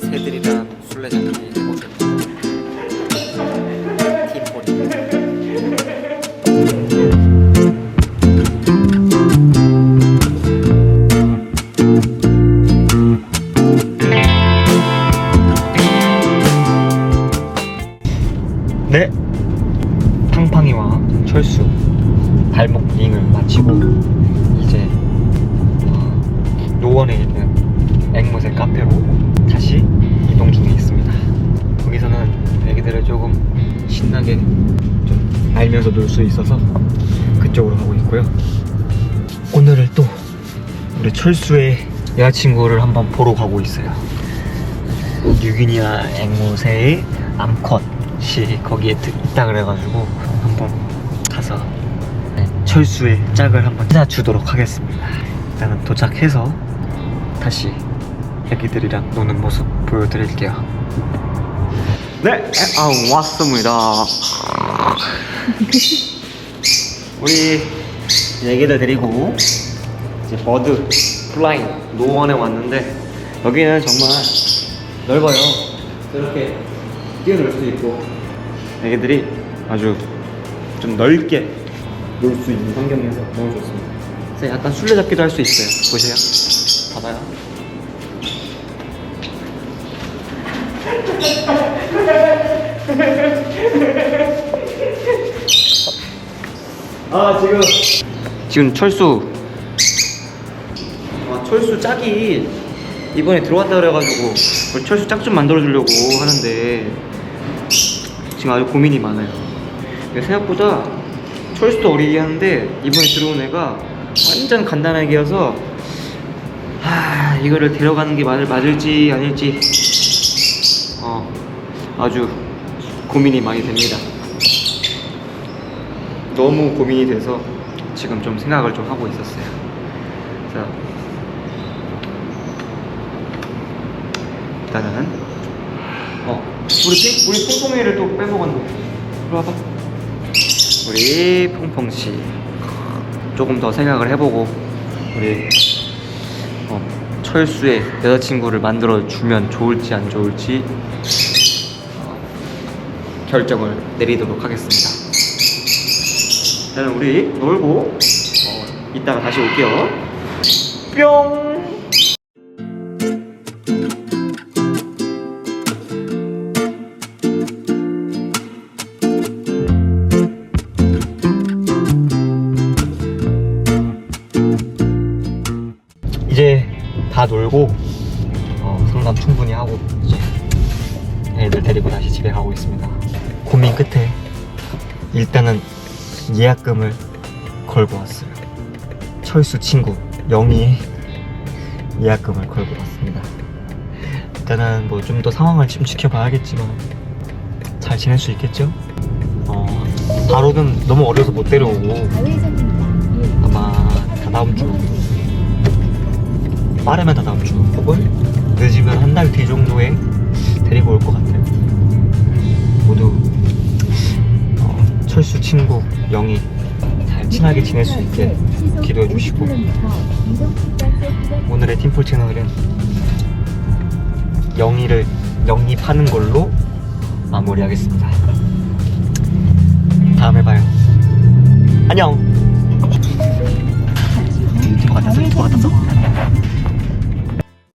새들이랑 술래잡기 해보셨나요? 팀볼이 네 팡팡이와 철수 발목 링을 마치고 이제 어, 노원에 있는 앵무새 카페로 좀 알면서 놀 수 있어서 그쪽으로 가고 있고요. 오늘은 또 우리 철수의 여자친구를 한번 보러 가고 있어요. 뉴기니아 앵무새의 암컷이 거기에 드- 있다 그래가지고 한번 가서 네, 철수의 짝을 한번 찾아주도록 하겠습니다. 일단은 도착해서 다시 애기들이랑 노는 모습 보여드릴게요. 네, 아 왔습니다. 우리 애기들 데리고 이제 버드 플라잉 노원에 왔는데 여기는 정말 넓어요. 이렇게 뛰어놀 수도 있고 애기들이 아주 좀 넓게 놀 수 있는 환경이어서 너무 좋습니다. 그래서 약간 술래잡기도 할 수 있어요. 보세요. 봐봐요. 아 지금. 지금 철수. 아, 철수 짝이 이번에 들어왔다 그래가지고 우리 철수 짝 좀 만들어 주려고 하는데 지금 아주 고민이 많아요. 근데 생각보다 철수도 어리게 하는데 이번에 들어온 애가 완전 간단한 애기여서 하 이거를 데려가는 게 맞을, 맞을지 아닐지. 어 아주 고민이 많이 됩니다. 너무 고민이 돼서 지금 좀 생각을 좀 하고 있었어요. 그래서 일단은 어 우리 핑, 우리 퐁퐁이를 또 빼먹었네. 이리 와봐. 우리 퐁퐁 씨 조금 더 생각을 해보고 우리 어, 철수의 여자친구를 만들어 주면 좋을지 안 좋을지 어, 결정을 내리도록 하겠습니다. 일단은 우리 놀고 어, 이따가 다시 올게요. 뿅. 이제 다 놀고 어, 상담 충분히 하고 이제 애들 데리고 다시 집에 가고 있습니다. 고민 끝에 일단은 예약금을 걸고 왔어요. 철수 친구 영희의 예약금을 걸고 왔습니다. 일단은 뭐 좀 더 상황을 좀 지켜봐야겠지만 잘 지낼 수 있겠죠? 어, 바로는 너무 어려서 못 데려오고 아마 다 다음 주 빠르면 다 다음 주 혹은 늦으면 한 달 뒤 정도에 데리고 올 것 같아요. 모두 어, 철수 친구 영희 잘 친하게 지낼 수 있게 기도해 주시고 오늘의 팀폴 채널은 영희를 영입하는 걸로 마무리하겠습니다. 다음에 봐요. 안녕. 유튜브 같았어? 유튜브 같았어?